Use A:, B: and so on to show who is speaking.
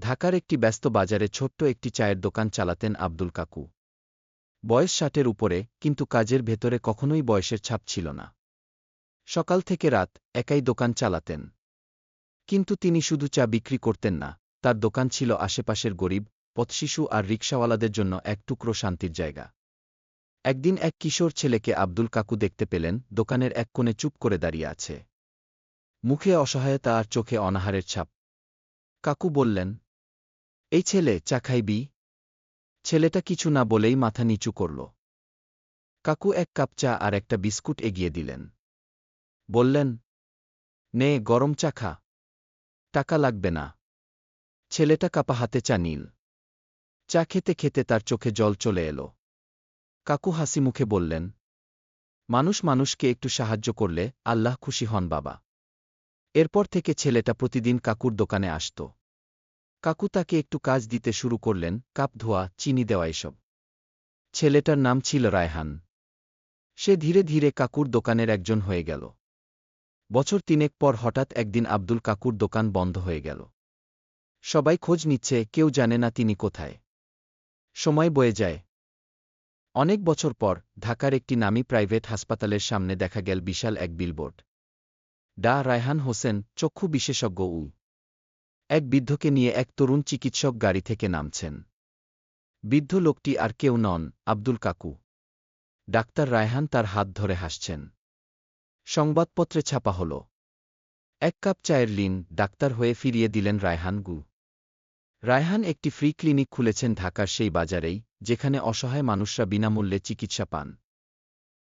A: ঢাকার একটি ব্যস্ত বাজারে ছোট্ট একটি চায়ের দোকান চালাতেন আব্দুল কাকু। বয়স ষাটের উপরে, কিন্তু কাজের ভেতরে কখনোই বয়সের ছাপ ছিল না। সকাল থেকে রাত একাই দোকান চালাতেন। কিন্তু তিনি শুধু চা বিক্রি করতেন না, তার দোকান ছিল আশেপাশের গরিব, পথশিশু আর রিকশাওয়ালাদের জন্য এক টুকরো শান্তির জায়গা। একদিন এক কিশোর ছেলেকে আব্দুল কাকু দেখতে পেলেন, দোকানের এক কোণে চুপ করে দাঁড়িয়ে আছে। মুখে অসহায়তা আর চোখে অনাহারের ছাপ। কাকু বললেন এই ছেলে, চা খাইবি? ছেলেটা কিছু না বলেই মাথা নিচু করল। কাকু এক কাপ চা আর একটা বিস্কুট এগিয়ে দিলেন। বললেন, নে, গরম চা খা। টাকা লাগবে না। ছেলেটা কাপা হাতে চা নীল। চা খেতে খেতে তার চোখে জল চলে এলো। কাকু হাসি মুখে বললেন, মানুষ মানুষকে একটু সাহায্য করলে আল্লাহ খুশি হন বাবা। এরপর থেকে ছেলেটা প্রতিদিন কাকুর দোকানে আসত। কাকু তাকে একটু কাজ দিতে শুরু করলেন, কাপ ধোয়া, চিনি দেওয়া এসব। ছেলেটার নাম ছিল রায়হান। সে ধীরে ধীরে কাকুর দোকানের একজন হয়ে গেল। বছর তিনেক পর হঠাৎ একদিন আব্দুল কাকুর দোকান বন্ধ হয়ে গেল। সবাই খোঁজ নিচ্ছে, কেউ জানে না তিনি কোথায়। সময় বয়ে যায়। অনেক বছর পর ঢাকার একটি নামী প্রাইভেট হাসপাতালের সামনে দেখা গেল বিশাল এক বিলবোর্ড। ডা রায়হান হোসেন, চক্ষু বিশেষজ্ঞ উ এক বৃদ্ধকে নিয়ে এক তরুণ চিকিৎসক গাড়ি থেকে নামছেন। বৃদ্ধ লোকটি আর কেউ নন, আব্দুল কাকু। ডাক্তার রায়হান তার হাত ধরে হাসছেন। সংবাদপত্রে ছাপা হল, এক কাপ চায়ের লিন, ডাক্তার হয়ে ফিরিয়ে দিলেন রায়হান গু। রায়হান একটি ফ্রি ক্লিনিক খুলেছেন ঢাকার সেই বাজারেই, যেখানে অসহায় মানুষরা বিনামূল্যে চিকিৎসা পান।